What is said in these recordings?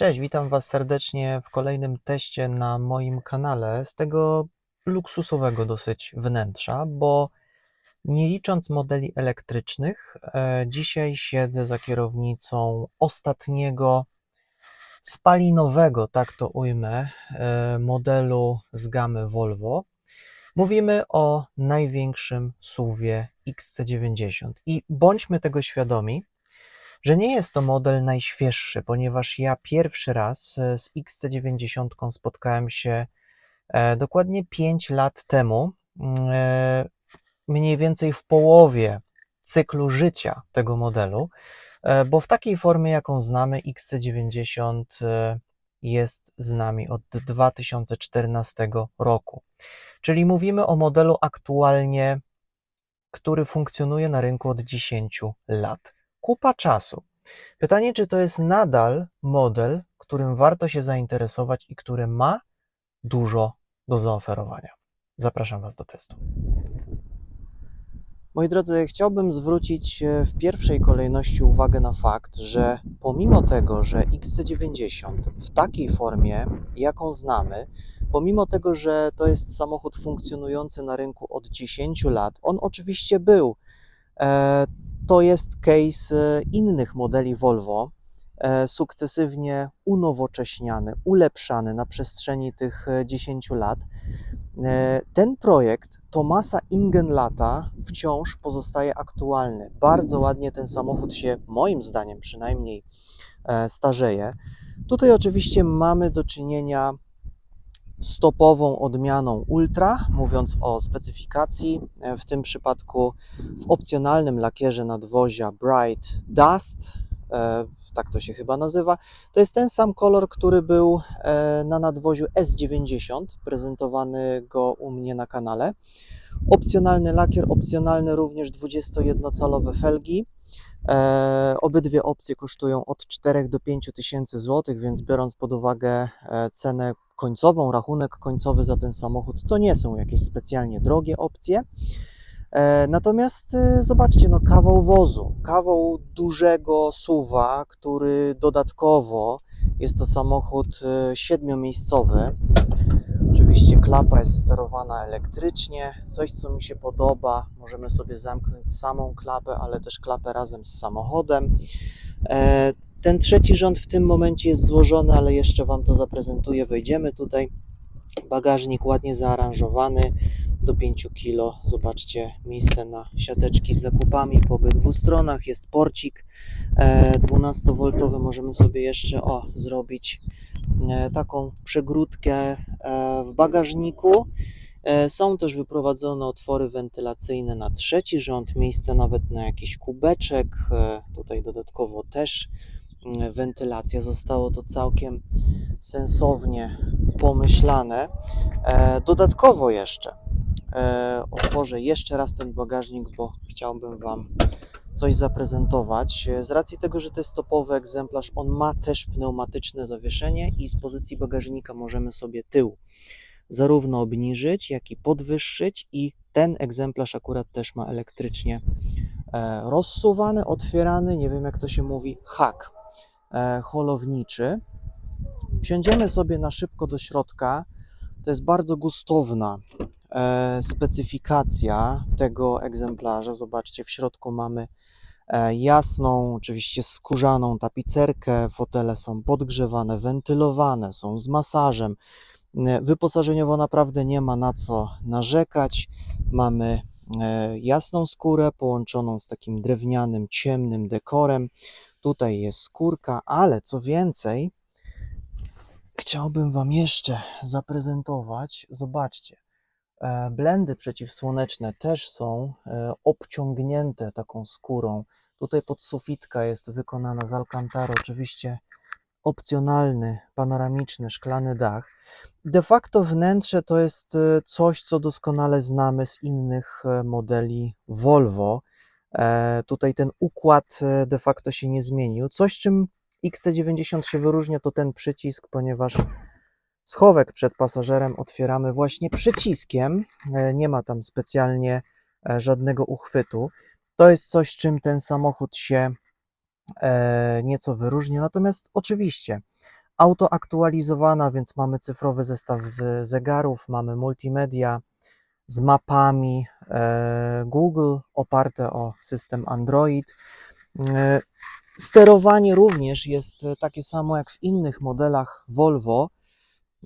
Cześć, witam Was serdecznie w kolejnym teście na moim kanale z tego luksusowego dosyć wnętrza, bo nie licząc modeli elektrycznych, e, dzisiaj siedzę za kierownicą ostatniego spalinowego, tak to ujmę, e, modelu z gamy Volvo. Mówimy o największym SUV-ie XC90 i bądźmy tego świadomi, że nie jest to model najświeższy, ponieważ ja pierwszy raz e, z XC90 spotkałem się e, dokładnie 5 lat temu, mm, e, mniej więcej w połowie cyklu życia tego modelu, bo w takiej formie, jaką znamy, XC90 jest z nami od 2014 roku. Czyli mówimy o modelu aktualnie, który funkcjonuje na rynku od 10 lat kupa czasu. Pytanie, czy to jest nadal model, którym warto się zainteresować i który ma dużo do zaoferowania. Zapraszam Was do testu. Moi drodzy, chciałbym zwrócić w pierwszej kolejności uwagę na fakt, że pomimo tego, że XC90 w takiej formie, jaką znamy, pomimo tego, że to jest samochód funkcjonujący na rynku od 10 lat, on oczywiście był e, to jest case e, innych modeli Volvo, e, sukcesywnie unowocześniany, ulepszany na przestrzeni tych 10 e, lat. Ten projekt Tomasa Ingenlata wciąż pozostaje aktualny. Bardzo ładnie ten samochód się, moim zdaniem przynajmniej, starzeje. Tutaj oczywiście mamy do czynienia stopową odmianą Ultra, mówiąc o specyfikacji. W tym przypadku w opcjonalnym lakierze nadwozia Bright Dust, e, tak to się chyba nazywa. To jest ten sam kolor, który był e, na nadwoziu S90, prezentowany go u mnie na kanale. Opcjonalny lakier, opcjonalne również 21-calowe felgi. E, obydwie opcje kosztują od 4 do 5 tysięcy złotych, więc biorąc pod uwagę cenę końcową, rachunek końcowy za ten samochód, to nie są jakieś specjalnie drogie opcje. E, natomiast e, zobaczcie, no kawał wozu, kawał dużego suwa, który dodatkowo jest to samochód e, siedmiomiejscowy. Oczywiście klapa jest sterowana elektrycznie. Coś, co mi się podoba, możemy sobie zamknąć samą klapę, ale też klapę razem z samochodem. Ten trzeci rząd w tym momencie jest złożony, ale jeszcze Wam to zaprezentuję. Wejdziemy tutaj. Bagażnik ładnie zaaranżowany do 5 kg. Zobaczcie, miejsce na siateczki z zakupami po obydwu stronach. Jest porcik 12V. E, Możemy sobie jeszcze o, zrobić e, taką przegródkę e, w bagażniku. Są też wyprowadzone otwory wentylacyjne na trzeci rząd, miejsce nawet na jakiś kubeczek. Tutaj dodatkowo też wentylacja. Zostało to całkiem sensownie pomyślane. Dodatkowo jeszcze otworzę jeszcze raz ten bagażnik, bo chciałbym Wam coś zaprezentować. E, z racji tego, że to jest topowy egzemplarz, on ma też pneumatyczne zawieszenie i z pozycji bagażnika możemy sobie tył zarówno obniżyć, jak i podwyższyć i ten egzemplarz akurat też ma elektrycznie rozsuwany, otwierany, nie wiem jak to się mówi, hak E, holowniczy. Wsiądziemy sobie na szybko do środka. To jest bardzo gustowna e, specyfikacja tego egzemplarza. Zobaczcie, w środku mamy e, jasną, oczywiście skórzaną tapicerkę. Fotele są podgrzewane, wentylowane, są z masażem. Wyposażeniowo naprawdę nie ma na co narzekać. Mamy jasną skórę połączoną z takim drewnianym, ciemnym dekorem. Tutaj jest skórka, ale co więcej, chciałbym Wam jeszcze zaprezentować. Zobaczcie, e, blendy przeciwsłoneczne też są e, obciągnięte taką skórą. Tutaj podsufitka jest wykonana z Alcantara, oczywiście opcjonalny, panoramiczny, szklany dach. De facto wnętrze to jest e, coś, co doskonale znamy z innych modeli Volvo. E, tutaj ten układ e, de facto się nie zmienił. Coś, czym XC90 się wyróżnia, to ten przycisk, ponieważ schowek przed pasażerem otwieramy właśnie przyciskiem. E, nie ma tam specjalnie żadnego uchwytu. To jest coś, czym ten samochód się nieco wyróżnia. Natomiast oczywiście autoaktualizowana, więc mamy cyfrowy zestaw z zegarów, mamy multimedia z mapami e, Google oparte o system Android. E, Sterowanie również jest e, takie samo jak w innych modelach Volvo.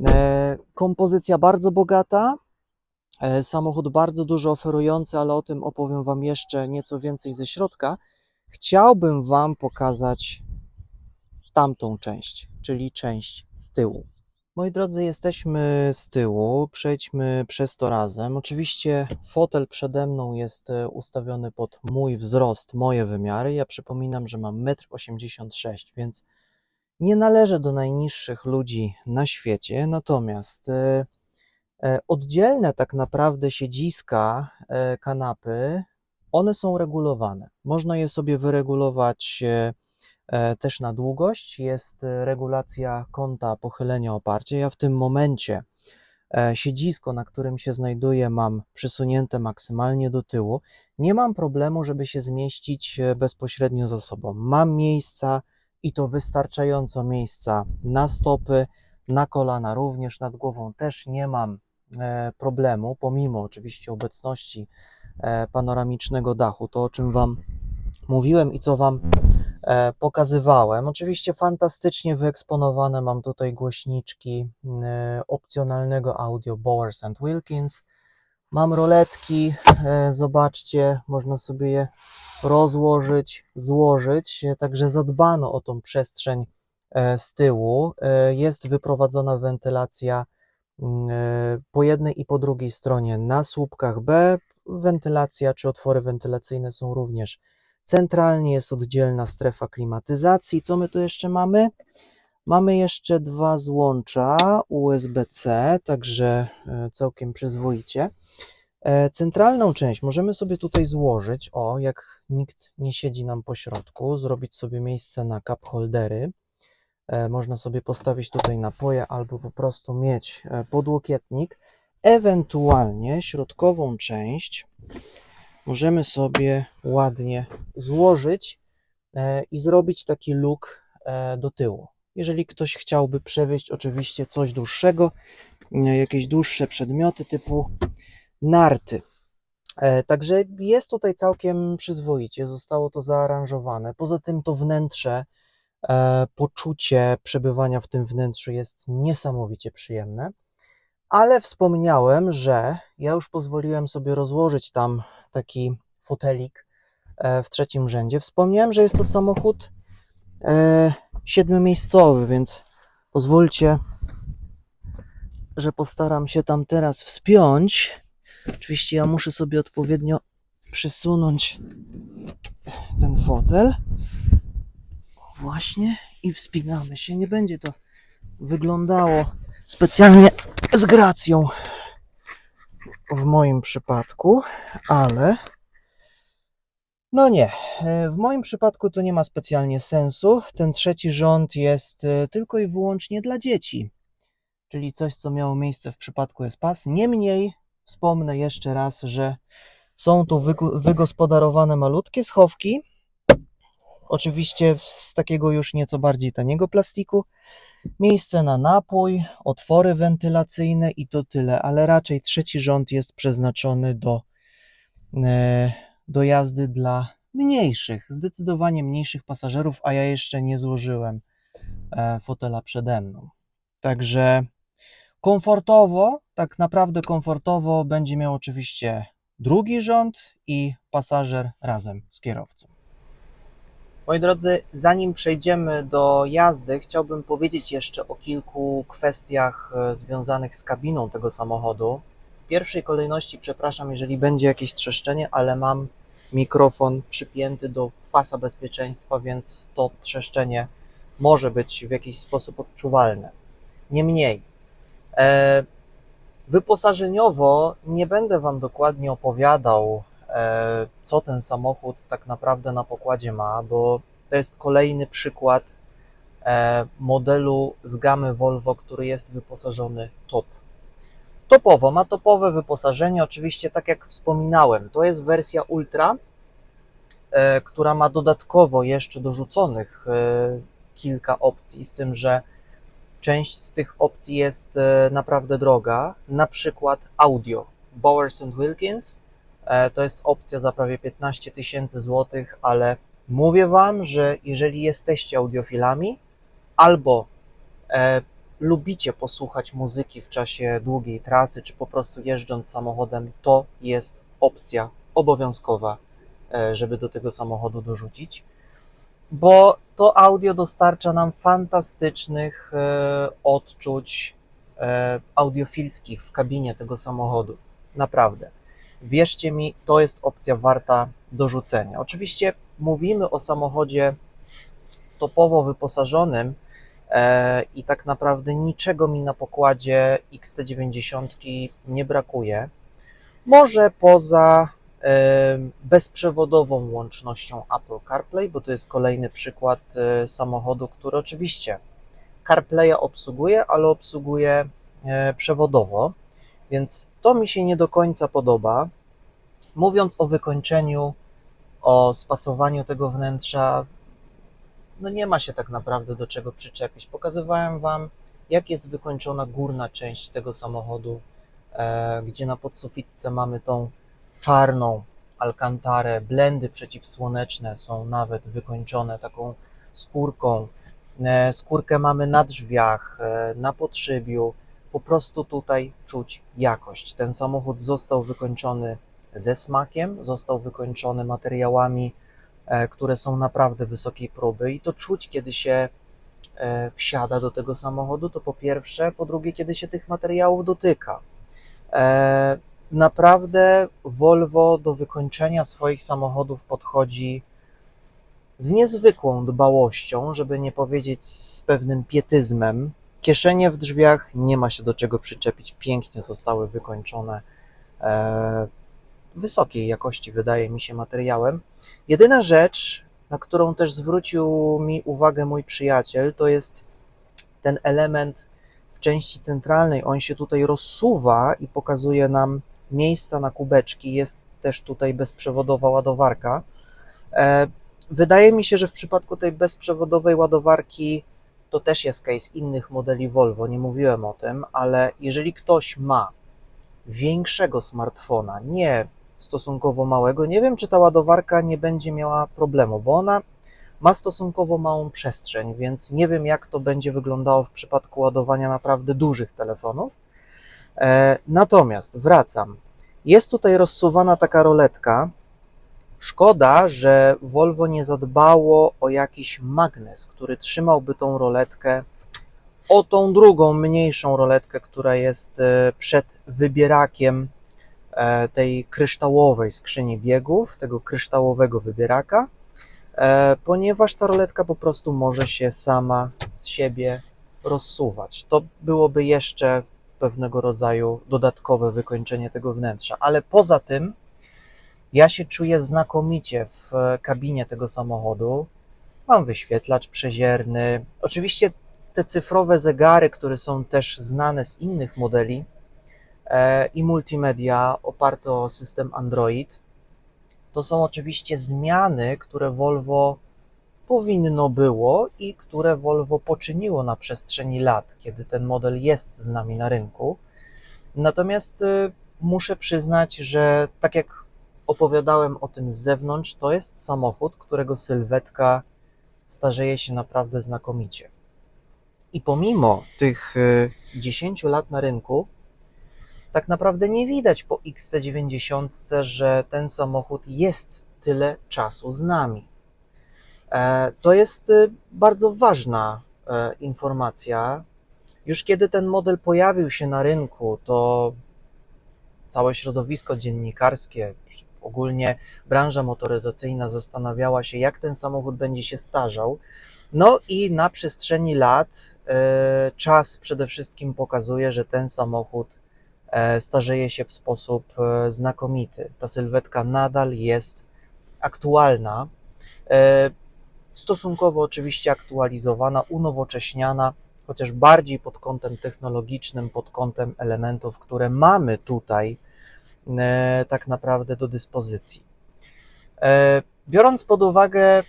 E, Kompozycja bardzo bogata, e, samochód bardzo dużo oferujący, ale o tym opowiem Wam jeszcze nieco więcej ze środka. Chciałbym Wam pokazać tamtą część, czyli część z tyłu. Moi drodzy, jesteśmy z tyłu, przejdźmy przez to razem. Oczywiście fotel przede mną jest e, ustawiony pod mój wzrost, moje wymiary. Ja przypominam, że mam 1,86 m, więc nie należę do najniższych ludzi na świecie. Natomiast e, e, oddzielne tak naprawdę siedziska e, kanapy, one są regulowane. Można je sobie wyregulować też na długość. Jest regulacja kąta pochylenia oparcia. Ja w tym momencie siedzisko, na którym się znajduję, mam przesunięte maksymalnie do tyłu. Nie mam problemu, żeby się zmieścić bezpośrednio za sobą. Mam miejsca i to wystarczająco miejsca na stopy, na kolana, również nad głową też nie mam e, problemu, pomimo oczywiście obecności e, panoramicznego dachu, to o czym Wam mówiłem i co Wam e, pokazywałem. Oczywiście fantastycznie wyeksponowane mam tutaj głośniczki opcjonalnego audio Bowers and Wilkins. Mam roletki, e, zobaczcie, można sobie je rozłożyć, złożyć, także zadbano o tą przestrzeń e, z tyłu. E, Jest wyprowadzona wentylacja mm, po jednej i po drugiej stronie na słupkach B. Wentylacja czy otwory wentylacyjne są również centralnie, jest oddzielna strefa klimatyzacji. Co my tu jeszcze mamy? Mamy jeszcze dwa złącza USB-C, także e, całkiem przyzwoicie. E, Centralną część możemy sobie tutaj złożyć, o, jak nikt nie siedzi nam po środku, zrobić sobie miejsce na cup holdery. E, Można sobie postawić tutaj napoje albo po prostu mieć podłokietnik. Ewentualnie środkową część możemy sobie ładnie złożyć i zrobić taki luk do tyłu. Jeżeli ktoś chciałby przewieźć oczywiście coś dłuższego, e, jakieś dłuższe przedmioty typu narty. E, Także jest tutaj całkiem przyzwoicie, zostało to zaaranżowane. Poza tym to wnętrze, e, poczucie przebywania w tym wnętrzu jest niesamowicie przyjemne. Ale wspomniałem, że ja już pozwoliłem sobie rozłożyć tam taki fotelik w trzecim rzędzie. Wspomniałem, że jest to samochód siedmiomiejscowy, więc pozwólcie, że postaram się tam teraz wspiąć. Oczywiście ja muszę sobie odpowiednio przesunąć ten fotel. Właśnie i wspinamy się. Nie będzie to wyglądało specjalnie z gracją w moim przypadku, ale no nie, e, w moim przypadku to nie ma specjalnie sensu. Ten trzeci rząd jest e, tylko i wyłącznie dla dzieci, czyli coś, co miało miejsce w przypadku Espas. Niemniej wspomnę jeszcze raz, że są tu wygospodarowane malutkie schowki, oczywiście z takiego już nieco bardziej taniego plastiku, miejsce na napój, otwory wentylacyjne i to tyle, ale raczej trzeci rząd jest przeznaczony do, e, do jazdy dla mniejszych, zdecydowanie mniejszych pasażerów, a ja jeszcze nie złożyłem e, fotela przede mną. Także komfortowo, tak naprawdę komfortowo będzie miał oczywiście drugi rząd i pasażer razem z kierowcą. Moi drodzy, zanim przejdziemy do jazdy, chciałbym powiedzieć jeszcze o kilku kwestiach e, związanych z kabiną tego samochodu. W pierwszej kolejności, przepraszam, jeżeli będzie jakieś trzeszczenie, ale mam mikrofon przypięty do pasa bezpieczeństwa, więc to trzeszczenie może być w jakiś sposób odczuwalne. Niemniej, e, wyposażeniowo nie będę Wam dokładnie opowiadał, e, co ten samochód tak naprawdę na pokładzie ma, bo to jest kolejny przykład e, modelu z gamy Volvo, który jest wyposażony top. Topowo, ma topowe wyposażenie, oczywiście tak jak wspominałem, to jest wersja Ultra, e, która ma dodatkowo jeszcze dorzuconych e, kilka opcji, z tym, że Część z tych opcji jest e, naprawdę droga, na przykład audio. Bowers Wilkins to jest opcja za prawie 15 tysięcy złotych, ale mówię Wam, że jeżeli jesteście audiofilami albo lubicie posłuchać muzyki w czasie długiej trasy, czy po prostu jeżdżąc samochodem, to jest opcja obowiązkowa, e, żeby do tego samochodu dorzucić, bo to audio dostarcza nam fantastycznych e, odczuć e, audiofilskich w kabinie tego samochodu. Naprawdę. Wierzcie mi, to jest opcja warta dorzucenia. Oczywiście mówimy o samochodzie topowo wyposażonym, i tak naprawdę niczego mi na pokładzie XC90 nie brakuje. Może poza e, bezprzewodową łącznością Apple CarPlay, bo to jest kolejny przykład e, samochodu, który oczywiście CarPlaya obsługuje, ale obsługuje przewodowo, więc to mi się nie do końca podoba. Mówiąc o wykończeniu, o spasowaniu tego wnętrza, no nie ma się tak naprawdę do czego przyczepić. Pokazywałem Wam, jak jest wykończona górna część tego samochodu, e, gdzie na podsufitce mamy tą czarną alkantarę, blendy przeciwsłoneczne są nawet wykończone taką skórką. E, skórkę mamy na drzwiach, e, na podszybiu. Po prostu tutaj czuć jakość. Ten samochód został wykończony ze smakiem, został wykończony materiałami które są naprawdę wysokiej próby i to czuć, kiedy się e, wsiada do tego samochodu, to po pierwsze, po drugie, kiedy się tych materiałów dotyka. E, naprawdę Volvo do wykończenia swoich samochodów podchodzi z niezwykłą dbałością, żeby nie powiedzieć z pewnym pietyzmem. Kieszenie w drzwiach nie ma się do czego przyczepić, pięknie zostały wykończone wysokiej jakości, wydaje mi się, materiałem. Jedyna rzecz, na którą też zwrócił mi uwagę mój przyjaciel, to jest ten element w części centralnej. On się tutaj rozsuwa i pokazuje nam miejsca na kubeczki. Jest też tutaj bezprzewodowa ładowarka. E, wydaje mi się, że w przypadku tej bezprzewodowej ładowarki to też jest case innych modeli Volvo, nie mówiłem o tym, ale jeżeli ktoś ma większego smartfona, nie stosunkowo małego. Nie wiem, czy ta ładowarka nie będzie miała problemu, bo ona ma stosunkowo małą przestrzeń, więc nie wiem, jak to będzie wyglądało w przypadku ładowania naprawdę dużych telefonów. E, natomiast wracam. Jest tutaj rozsuwana taka roletka. Szkoda, że Volvo nie zadbało o jakiś magnes, który trzymałby tą roletkę o tą drugą, mniejszą roletkę, która jest e, przed wybierakiem tej kryształowej skrzyni biegów, tego kryształowego wybieraka, e, ponieważ ta roletka po prostu może się sama z siebie rozsuwać. To byłoby jeszcze pewnego rodzaju dodatkowe wykończenie tego wnętrza, ale poza tym ja się czuję znakomicie w kabinie tego samochodu. Mam wyświetlacz przezierny. Oczywiście te cyfrowe zegary, które są też znane z innych modeli, E, i multimedia oparte o system Android. To są oczywiście zmiany, które Volvo powinno było i które Volvo poczyniło na przestrzeni lat, kiedy ten model jest z nami na rynku. Natomiast y, muszę przyznać, że tak jak opowiadałem o tym z zewnątrz, to jest samochód, którego sylwetka starzeje się naprawdę znakomicie. I pomimo tych 10 y, lat na rynku, tak naprawdę nie widać po XC90, że ten samochód jest tyle czasu z nami. E, to jest y, bardzo ważna e, informacja. Już kiedy ten model pojawił się na rynku, to całe środowisko dziennikarskie, ogólnie branża motoryzacyjna zastanawiała się, jak ten samochód będzie się starzał. No i na przestrzeni lat e, czas przede wszystkim pokazuje, że ten samochód starzeje się w sposób e, znakomity. Ta sylwetka nadal jest aktualna, e, stosunkowo oczywiście aktualizowana, unowocześniana, chociaż bardziej pod kątem technologicznym, pod kątem elementów, które mamy tutaj tak naprawdę do dyspozycji. Biorąc pod uwagę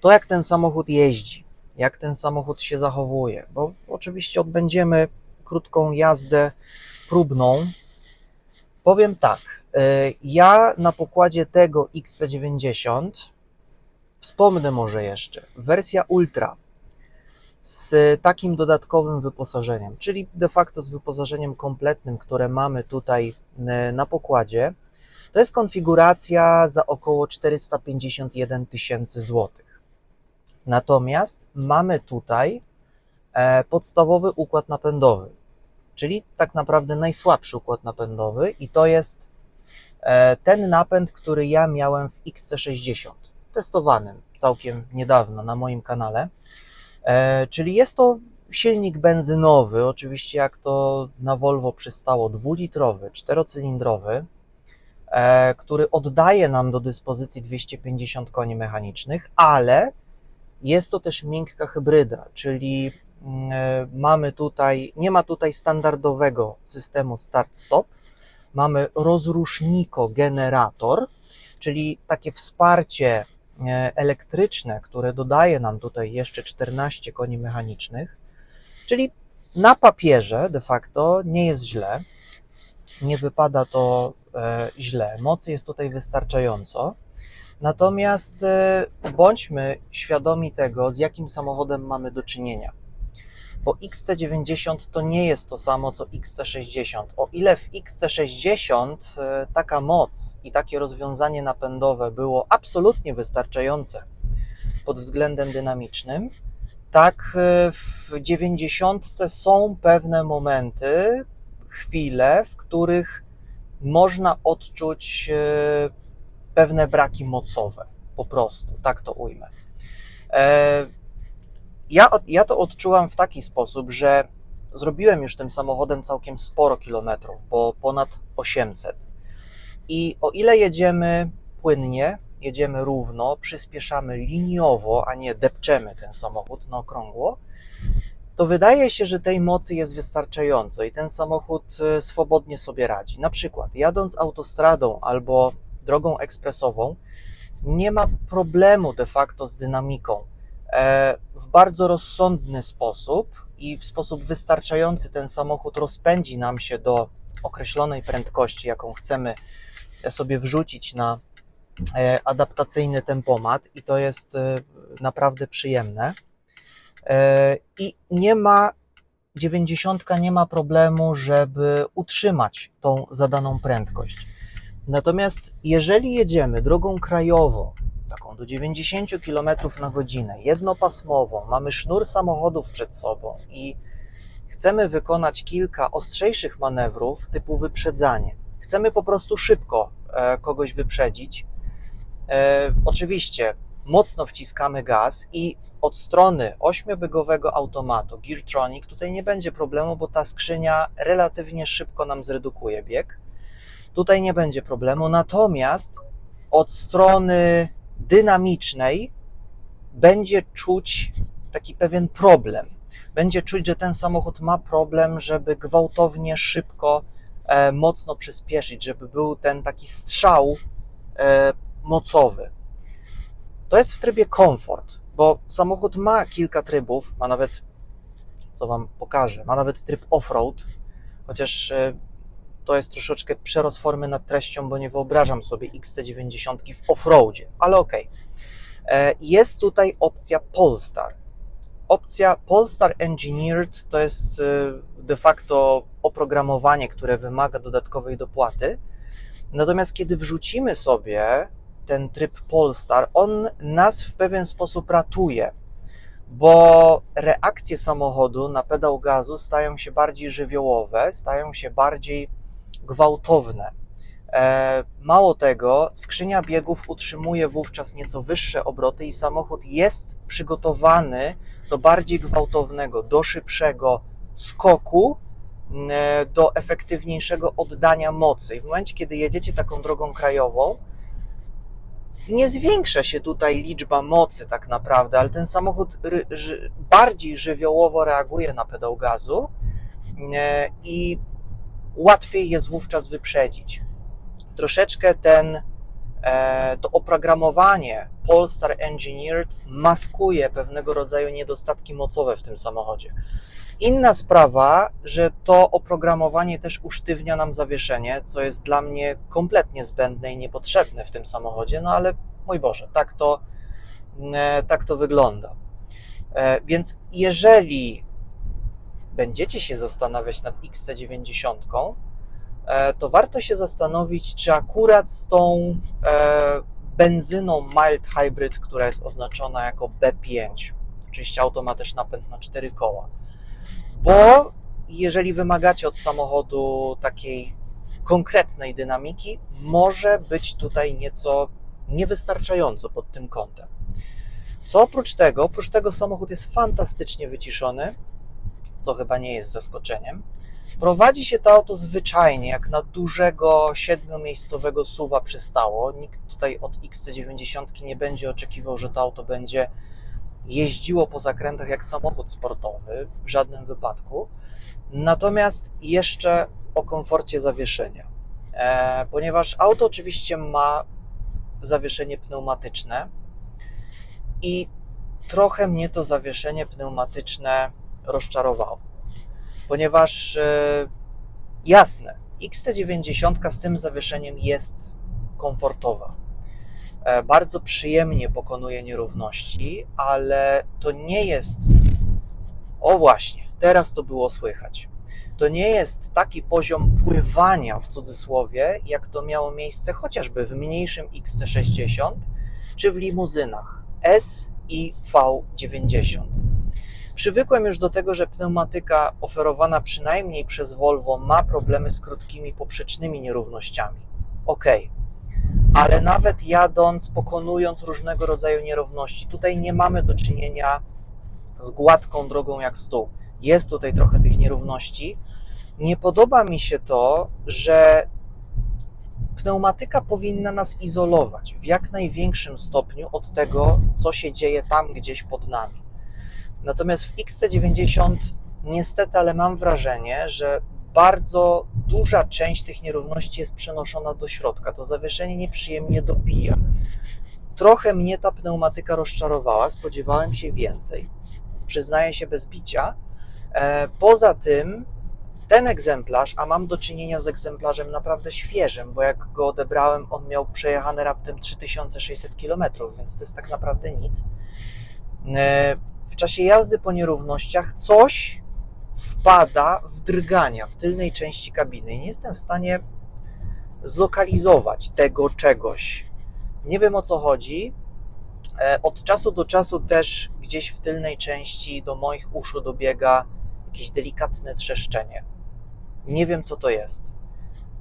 to, jak ten samochód jeździ, jak ten samochód się zachowuje, bo oczywiście odbędziemy krótką jazdę próbną. Powiem tak, y, ja na pokładzie tego XC90 wspomnę może jeszcze, wersja Ultra z takim dodatkowym wyposażeniem, czyli de facto z wyposażeniem kompletnym, które mamy tutaj y, na pokładzie, to jest konfiguracja za około 451 tysięcy złotych. Natomiast mamy tutaj e, podstawowy układ napędowy, czyli tak naprawdę najsłabszy układ napędowy, i to jest e, ten napęd, który ja miałem w XC60, testowanym całkiem niedawno na moim kanale. E, czyli jest to silnik benzynowy, oczywiście jak to na Volvo przystało, dwulitrowy, czterocylindrowy, e, który oddaje nam do dyspozycji 250 koni mechanicznych, ale jest to też miękka hybryda, czyli mm, e, mamy tutaj, nie ma tutaj standardowego systemu start-stop, mamy rozruszniko generator, czyli takie wsparcie e, elektryczne, które dodaje nam tutaj jeszcze 14 koni mechanicznych, czyli na papierze de facto nie jest źle, nie wypada to e, źle, mocy jest tutaj wystarczająco. Natomiast e, bądźmy świadomi tego, z jakim samochodem mamy do czynienia. Bo XC90 to nie jest to samo co XC60. O ile w XC60 e, taka moc i takie rozwiązanie napędowe było absolutnie wystarczające pod względem dynamicznym, tak e, w 90 są pewne momenty, chwile, w których można odczuć pewne braki mocowe, po prostu, tak to ujmę. E, ja, ja to odczułam w taki sposób, że zrobiłem już tym samochodem całkiem sporo kilometrów, bo ponad 800. I o ile jedziemy płynnie, jedziemy równo, przyspieszamy liniowo, a nie depczemy ten samochód na okrągło, to wydaje się, że tej mocy jest wystarczająco i ten samochód e, swobodnie sobie radzi. Na przykład jadąc autostradą albo drogą ekspresową, nie ma problemu de facto z dynamiką. E, w bardzo rozsądny sposób i w sposób wystarczający ten samochód rozpędzi nam się do określonej prędkości, jaką chcemy sobie wrzucić na e, adaptacyjny tempomat, i to jest e, naprawdę przyjemne. I nie ma 90 nie ma problemu, żeby utrzymać tą zadaną prędkość. Natomiast jeżeli jedziemy drogą krajową, taką do 90 km na godzinę, jednopasmową, mamy sznur samochodów przed sobą i chcemy wykonać kilka ostrzejszych manewrów typu wyprzedzanie, chcemy po prostu szybko e, kogoś wyprzedzić, e, oczywiście mocno wciskamy gaz i od strony ośmiobygowego automatu Geartronic tutaj nie będzie problemu, bo ta skrzynia relatywnie szybko nam zredukuje bieg Tutaj nie będzie problemu. Natomiast od strony dynamicznej będzie czuć taki pewien problem. Będzie czuć, że ten samochód ma problem, żeby gwałtownie, szybko, e, mocno przyspieszyć, żeby był ten taki strzał e, mocowy. To jest w trybie komfort, bo samochód ma kilka trybów, ma nawet, co Wam pokażę, ma nawet tryb off-road, chociaż e, to jest troszeczkę przerost formy nad treścią, bo nie wyobrażam sobie XC90 w offroadzie, ale okej. Okay. Jest tutaj opcja Polestar. Opcja Polestar Engineered to jest e, de facto oprogramowanie, które wymaga dodatkowej dopłaty. Natomiast kiedy wrzucimy sobie ten tryb Polestar, on nas w pewien sposób ratuje, bo reakcje samochodu na pedał gazu stają się bardziej żywiołowe, stają się bardziej gwałtowne. E, mało tego, skrzynia biegów utrzymuje wówczas nieco wyższe obroty i samochód jest przygotowany do bardziej gwałtownego, do szybszego skoku, e, do efektywniejszego oddania mocy. I w momencie, kiedy jedziecie taką drogą krajową, nie zwiększa się tutaj liczba mocy tak naprawdę, ale ten samochód bardziej żywiołowo reaguje na pedał gazu e, i łatwiej jest wówczas wyprzedzić. Troszeczkę ten, e, to oprogramowanie Polestar Engineered maskuje pewnego rodzaju niedostatki mocowe w tym samochodzie. Inna sprawa, że to oprogramowanie też usztywnia nam zawieszenie, co jest dla mnie kompletnie zbędne i niepotrzebne w tym samochodzie, no ale mój Boże, tak to, e, tak to wygląda. E, Więc jeżeli będziecie się zastanawiać nad XC90, e, to warto się zastanowić, czy akurat z tą e, benzyną mild hybrid, która jest oznaczona jako B5, oczywiście auto ma też napęd na cztery koła, bo jeżeli wymagacie od samochodu takiej konkretnej dynamiki, może być tutaj nieco niewystarczająco pod tym kątem. Co oprócz tego, oprócz tego samochód jest fantastycznie wyciszony, co chyba nie jest zaskoczeniem. Prowadzi się to auto zwyczajnie, jak na dużego siedmiomiejscowego suwa przystało. Nikt tutaj od XC90 nie będzie oczekiwał, że to auto będzie jeździło po zakrętach jak samochód sportowy, w żadnym wypadku. Natomiast jeszcze o komforcie zawieszenia. E, ponieważ auto oczywiście ma zawieszenie pneumatyczne i trochę mnie to zawieszenie pneumatyczne rozczarowało. Ponieważ e, jasne, XC90 z tym zawieszeniem jest komfortowa. E, bardzo przyjemnie pokonuje nierówności, ale to nie jest. O właśnie, teraz to było słychać. To nie jest taki poziom pływania w cudzysłowie, jak to miało miejsce chociażby w mniejszym XC60 czy w limuzynach S i V90. Przywykłem już do tego, że pneumatyka oferowana przynajmniej przez Volvo ma problemy z krótkimi poprzecznymi nierównościami. Ok, ale nawet jadąc, pokonując różnego rodzaju nierówności, tutaj nie mamy do czynienia z gładką drogą jak stół. Jest tutaj trochę tych nierówności. Nie podoba mi się to, że pneumatyka powinna nas izolować w jak największym stopniu od tego, co się dzieje tam gdzieś pod nami. Natomiast w XC90 niestety, ale mam wrażenie, że bardzo duża część tych nierówności jest przenoszona do środka. To zawieszenie nieprzyjemnie dobija. Trochę mnie ta pneumatyka rozczarowała, spodziewałem się więcej. Przyznaję się bez bicia. E, Poza tym ten egzemplarz, a mam do czynienia z egzemplarzem naprawdę świeżym, bo jak go odebrałem, on miał przejechane raptem 3600 km, więc to jest tak naprawdę nic. W czasie jazdy po nierównościach coś wpada w drgania w tylnej części kabiny. Nie jestem w stanie zlokalizować tego czegoś. Nie wiem o co chodzi. E, Od czasu do czasu też gdzieś w tylnej części do moich uszu dobiega jakieś delikatne trzeszczenie. Nie wiem co to jest.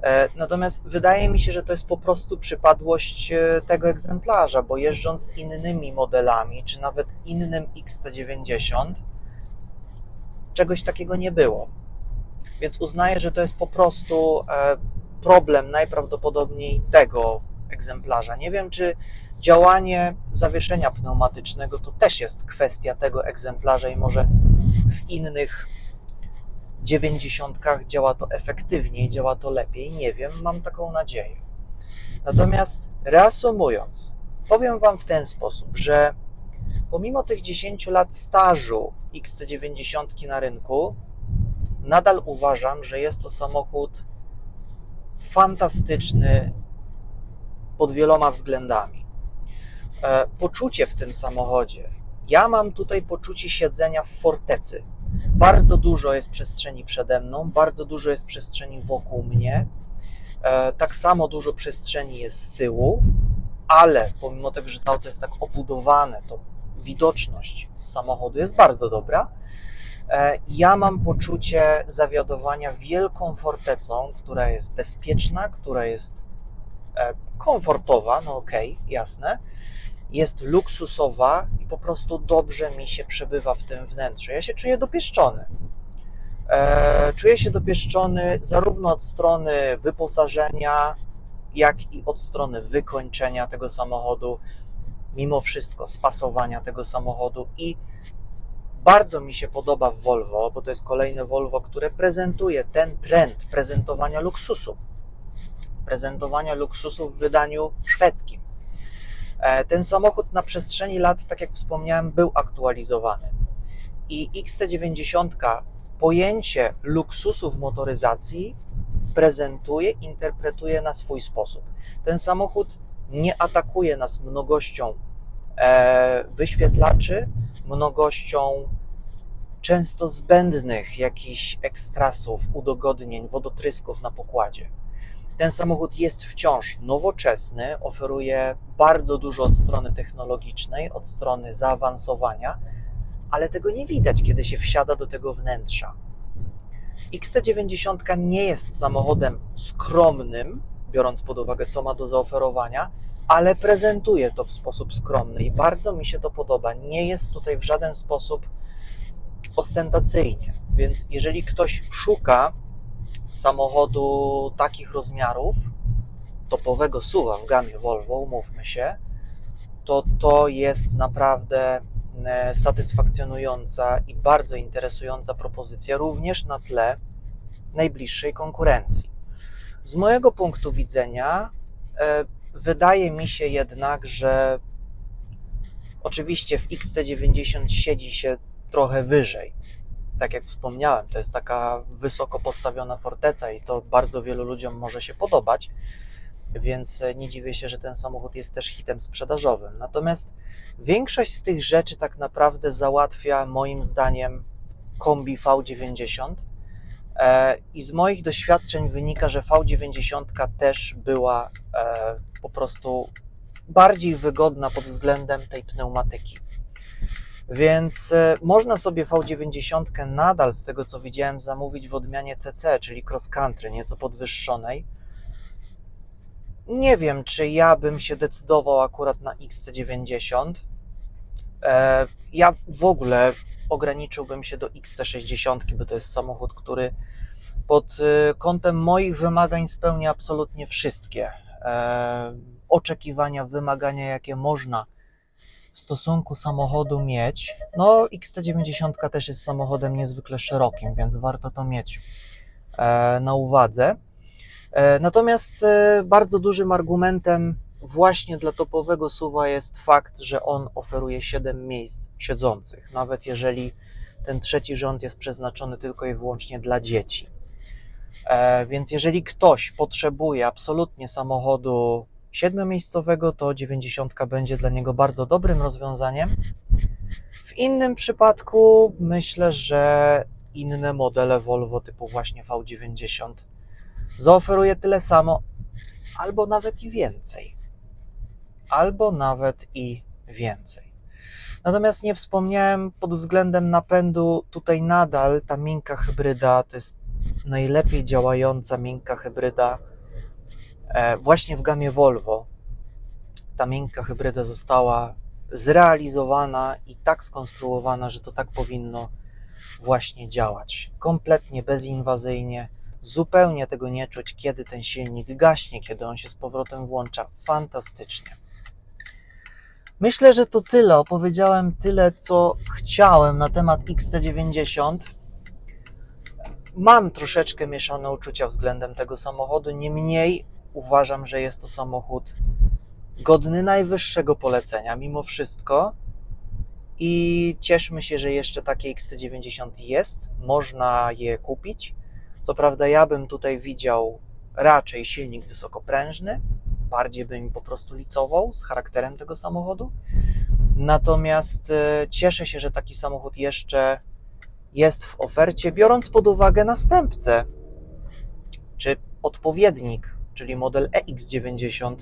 E, Natomiast wydaje mi się, że to jest po prostu przypadłość e, tego egzemplarza, bo jeżdżąc innymi modelami, czy nawet innym XC90, czegoś takiego nie było. Więc uznaję, że to jest po prostu e, problem najprawdopodobniej tego egzemplarza. Nie wiem, czy działanie zawieszenia pneumatycznego to też jest kwestia tego egzemplarza i może w innych 90 działa to efektywniej, działa to lepiej. Nie wiem, mam taką nadzieję. Natomiast reasumując, powiem Wam w ten sposób, że pomimo tych 10 lat stażu XC90 na rynku, nadal uważam, że jest to samochód fantastyczny pod wieloma względami. E, Poczucie w tym samochodzie. Ja mam tutaj poczucie siedzenia w fortecy. Bardzo dużo jest przestrzeni przede mną, bardzo dużo jest przestrzeni wokół mnie. E, Tak samo dużo przestrzeni jest z tyłu, ale pomimo tego, że to auto jest tak obudowane, to widoczność z samochodu jest bardzo dobra. E, Ja mam poczucie zawiadowania wielką fortecą, która jest bezpieczna, która jest e, komfortowa, no okej, jasne, jest luksusowa i po prostu dobrze mi się przebywa w tym wnętrzu. Ja się czuję dopieszczony. E, Czuję się dopieszczony zarówno od strony wyposażenia, jak i od strony wykończenia tego samochodu, mimo wszystko spasowania tego samochodu i bardzo mi się podoba Volvo, bo to jest kolejne Volvo, które prezentuje ten trend prezentowania luksusu. Prezentowania luksusu w wydaniu szwedzkim. E, Ten samochód na przestrzeni lat, tak jak wspomniałem, był aktualizowany. I XC90 pojęcie luksusu w motoryzacji prezentuje, interpretuje na swój sposób. Ten samochód nie atakuje nas mnogością e, wyświetlaczy, mnogością często zbędnych jakichś ekstrasów, udogodnień, wodotrysków na pokładzie. Ten samochód jest wciąż nowoczesny, oferuje bardzo dużo od strony technologicznej, od strony zaawansowania, ale tego nie widać, kiedy się wsiada do tego wnętrza. XC90 nie jest samochodem skromnym, biorąc pod uwagę, co ma do zaoferowania, ale prezentuje to w sposób skromny i bardzo mi się to podoba. Nie jest tutaj w żaden sposób ostentacyjnie. Więc jeżeli ktoś szuka samochodu takich rozmiarów, topowego SUV w gamie Volvo, umówmy się, to to jest naprawdę e, satysfakcjonująca i bardzo interesująca propozycja, również na tle najbliższej konkurencji. Z mojego punktu widzenia, e, wydaje mi się jednak, że oczywiście w XC90 siedzi się trochę wyżej. Tak jak wspomniałem, to jest taka wysoko postawiona forteca i to bardzo wielu ludziom może się podobać, więc nie dziwię się, że ten samochód jest też hitem sprzedażowym. Natomiast większość z tych rzeczy tak naprawdę załatwia moim zdaniem kombi V90. E, I z moich doświadczeń wynika, że V90 też była e, po prostu bardziej wygodna pod względem tej pneumatyki. Więc e, można sobie V90 nadal, z tego co widziałem, zamówić w odmianie CC, czyli cross country, nieco podwyższonej. Nie wiem, czy ja bym się decydował akurat na XC90. E, Ja w ogóle ograniczyłbym się do XC60, bo to jest samochód, który pod e, kątem moich wymagań spełnia absolutnie wszystkie oczekiwania, wymagania, jakie można stosunku samochodu mieć. No, XC90 też jest samochodem niezwykle szerokim, więc warto to mieć e, na uwadze. E, Natomiast e, bardzo dużym argumentem właśnie dla topowego suwa jest fakt, że on oferuje 7 miejsc siedzących, nawet jeżeli ten trzeci rząd jest przeznaczony tylko i wyłącznie dla dzieci. Więc jeżeli ktoś potrzebuje absolutnie samochodu siedmiomiejscowego, to 90 będzie dla niego bardzo dobrym rozwiązaniem. W innym przypadku myślę, że inne modele Volvo typu właśnie V90 zaoferuje tyle samo, albo nawet i więcej. Albo nawet i więcej. Natomiast nie wspomniałem pod względem napędu, tutaj nadal ta miękka hybryda to jest najlepiej działająca miękka hybryda właśnie w gamie Volvo. Ta miękka hybryda została zrealizowana i tak skonstruowana, że to tak powinno właśnie działać. Kompletnie bezinwazyjnie, zupełnie tego nie czuć, kiedy ten silnik gaśnie, kiedy on się z powrotem włącza. Fantastycznie. Myślę, że to tyle. Opowiedziałem tyle, co chciałem na temat XC90. Mam troszeczkę mieszane uczucia względem tego samochodu, niemniej uważam, że jest to samochód godny najwyższego polecenia mimo wszystko. I cieszmy się, że jeszcze takie XC90 jest, można je kupić. Co prawda, ja bym tutaj widział raczej silnik wysokoprężny, bardziej bym po prostu licował z charakterem tego samochodu. Natomiast e, cieszę się, że taki samochód jeszcze jest w ofercie, biorąc pod uwagę następcę, czy odpowiednik, czyli model EX90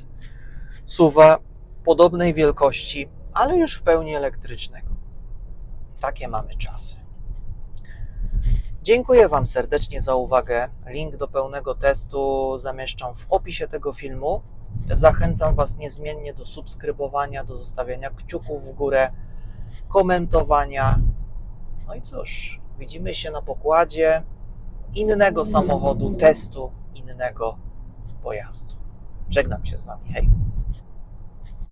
suwa podobnej wielkości, ale już w pełni elektrycznego. Takie mamy czasy. Dziękuję Wam serdecznie za uwagę. Link do pełnego testu zamieszczam w opisie tego filmu. Zachęcam Was niezmiennie do subskrybowania, do zostawiania kciuków w górę, komentowania. No i cóż, widzimy się na pokładzie innego samochodu, testu innego pojazdu. Żegnam się z Wami. Hej.